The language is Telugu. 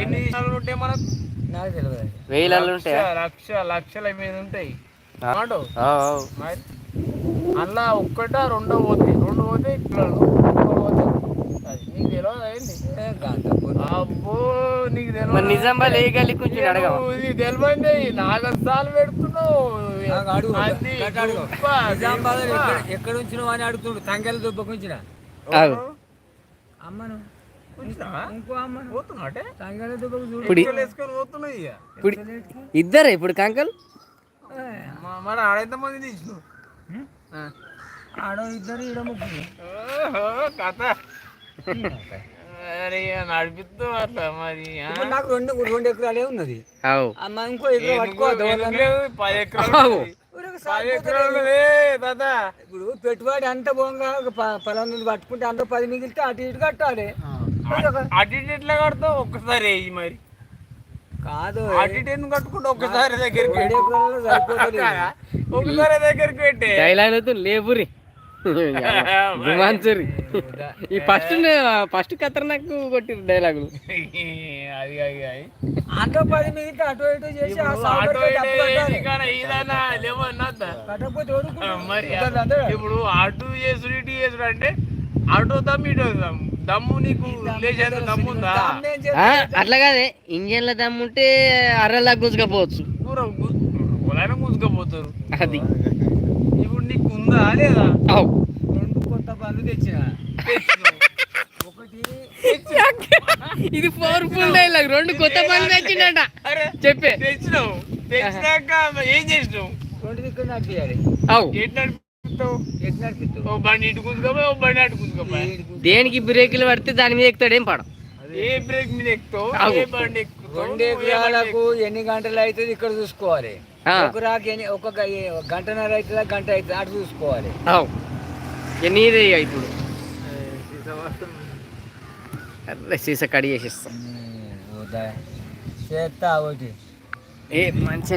ఎన్ని ఉంటాయి మనకు? నాకు తెలియదు అది. వేలలో ఉంటాయా లక్ష లక్ష లక్షల మీద ఉంటాయి. మరి? అలా ఒక్కట రెండో పోతాయి రెండు పోతే పిల్లలు నీకు తెలియదు. అబ్బో. నీకు తెలియదు నిజామాబాద్ ఏ గల్లి కొంచెం అడగవా? ఇది తెలియదు నాలుగు సార్లు పెడుతున్నావు. ఎక్కడ ఉంచినావు అని అడుగుతుండు. తంగెల దుబ్బకు ఉంచిన. అమ్మను. ఇప్పుడు ఇప్పుడు ఇద్దరే ఇప్పుడు కంకల్? మరి ఆడెంత మంది తీసినావు ఆ. ఆడో ఇద్దరు ఈడ ముగ్గురు. ఓహో, కథ. అరే నడిపిస్తూ అట్లా మరి ఆ? ఇప్పుడు నాకు రెండు రెండు ఎకరాలే ఉన్నది. అమ్మ ఇంకో ఎకరం పట్టుకోవద్దు? పది ఎకరాలు ఇప్పుడు పెట్టుబడి అంత పోగా పలానా పట్టుకుంటే అంత పది మిగిలితే అటు ఇటు కట్టాలి. అటు ఇటు ఎట్లా కడతావు? ఒక్కసారి వేయి మరి. కాదు అటు ఇటు ఎందుకు కట్టుకుంటా ఒక్కసారి దగ్గరికి ఒక్కసారి దగ్గరికి పెట్టే. డైలాగ్ లేపురి గుమాన్సరి ఈ ఫస్ట్ ఫస్ట్ ఖతర్నాక్ కొట్టిరు డైలాగులు. అది అది అది. అంత పది మిగిలితే అటు ఇటు చేసి కట్టకపోతే. మరి. ఇప్పుడు అటు చేసుడు ఇటు చేసుడు అంటే అటు దమ్ము ఇటు దమ్ము దమ్ము నీకు లేచేంత దమ్ము ఉందా? అట్లా కాదే. ఇంజన్ల దమ్ముంటే అర్రలా గుంజుకపోవచ్చు దూరం పొలాన మూసుకపోతారు అది. ఇప్పుడు నీకు ఉందా లేదా రెండు కొత్త పనులు తెచ్చిన. ఇది పవర్ఫుల్ డైలాగ్ రెండు కొత్త పనులు తెచ్చిండట అరే చెప్పే. తెచ్చినావు. తెచ్చినాక ఏం చేసినావు? రెండు దిక్కులు నడిపిస్తావు ఎట్లా దేనికి బ్రేకులు పడితే దాని మీద ఎక్కుతాడేం పడ ఏ బ్రేక్ మీద ఎక్కుతావు. ఏ రెండు ఎకరాలకు ఎన్ని గంటలు అవుతుంది ఇక్కడ చూసుకోవాలి. ఎన్ని ఒక గ- ఏ- గంటన్నర అవుతుందా గంట అవుతుంది అటు చూసుకోవాలి. ఇక ఇప్పుడు? సీస కడి చేసేస్తాం చేస్తా ఒకటి. ఏ మంచి